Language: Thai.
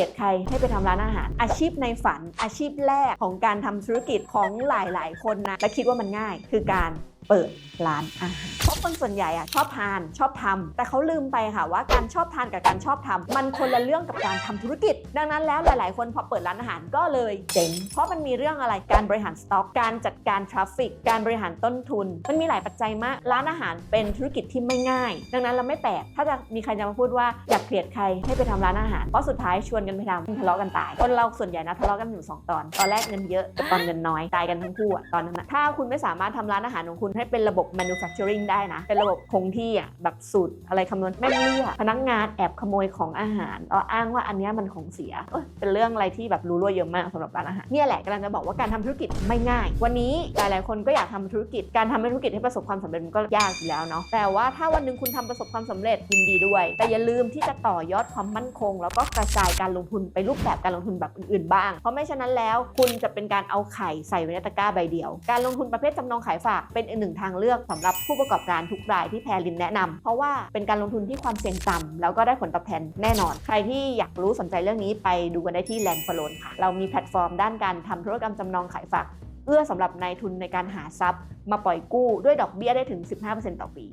ลียด ใครให้ไปทำร้านอาหาร อาชีพในฝันอาชีพแรกของการทำธุรกิจของหลาย ๆ คนนะและคิดว่ามันง่าย คือการเปิดร้านอาหารเพราะคนส่วนใหญ่อะชอบทานชอบทำแต่เขาลืมไปค่ะว่าการชอบทานกับการชอบทำมันคนละเรื่องกับการทำธุรกิจ ดังนั้นแล้วหลาย ๆ คนพอเปิดร้านอาหารก็เลยเจ๊งเพราะมันมีเรื่องอะไรการบริหารสต็อก การจัดการทราฟฟิกการบริหารต้นทุน มันมีหลายปัจจัยมากร้านอาหารเป็นธุรกิจที่ไม่ง่าย ดังนั้นเราไม่แปลกถ้าจะมีใครจะมาพูดว่าอยากเกลียดใครให้ไปทำร้านอาหารเพราะสุดท้ายชวนกันไปทำทะเลาะกันตาย คนเราส่วนใหญ่นะทะเลาะกันอยู่สองตอน ตอนแรกเงินเยอะแต่ตอนเงินน้อยตายกันทั้งคู่อะตอนนั้นนะถ้าคุณไม่สามารถทำร้านอาหารของคุณให้เป็นระบบ manufacturing ได้นะ เป็นระบบคงที่อะแบบสูตรอะไรคำนวณแม่เลือกพนักงานแอบขโมยของอาหารเอาอ้างว่าอันนี้มันของเสียเป็นเรื่องอะไรที่แบบรู้รั่วเยอะมากสำหรับร้านอาหารเนี่ยแหละกำลังจะบอกว่าการทำธุรกิจไม่ง่าย วันนี้หลายๆคนก็อยากทำธุรกิจการทำธุรกิจให้ประสบความสำเร็จมันก็ยากอยู่แล้วเนาะแต่ว่าถ้าวันหนึ่งคุณทำประสบความสำเร็จยินดีด้วย แต่อย่าลืมที่จะต่อยอดความมั่นคง แล้วก็กระจายการลงทุนไปรูปแบบการลงทุนแบบอื่นๆบ้าง เพราะไม่ฉะนั้นแล้ว คุณจะเป็นการเอาไข่ใส่ไว้ในตะกร้าใบเดียว การลงทุนประเภทจำนองขายฝากเป็นอีกหนึ่งทางเลือกสำหรับผู้ประกอบการทุกรายที่แพรลินแนะนำเพราะว่าเป็นการลงทุนที่ความเสี่ยงต่ำแล้วก็ได้ผลตอบแทนแน่นอน ใครที่อยากรู้สนใจเรื่องนี้ไปดูกันได้ที่แลนด์ฟลอนค่ะ เรามีแพลตฟอร์มด้านการทำธุรกรรมจำนองขายฝากเอื้อสำหรับนายทุนในการหาทรัพย์ มาปล่อยกู้ด้วยดอกเบี้ยได้ถึง 15%ต่อปี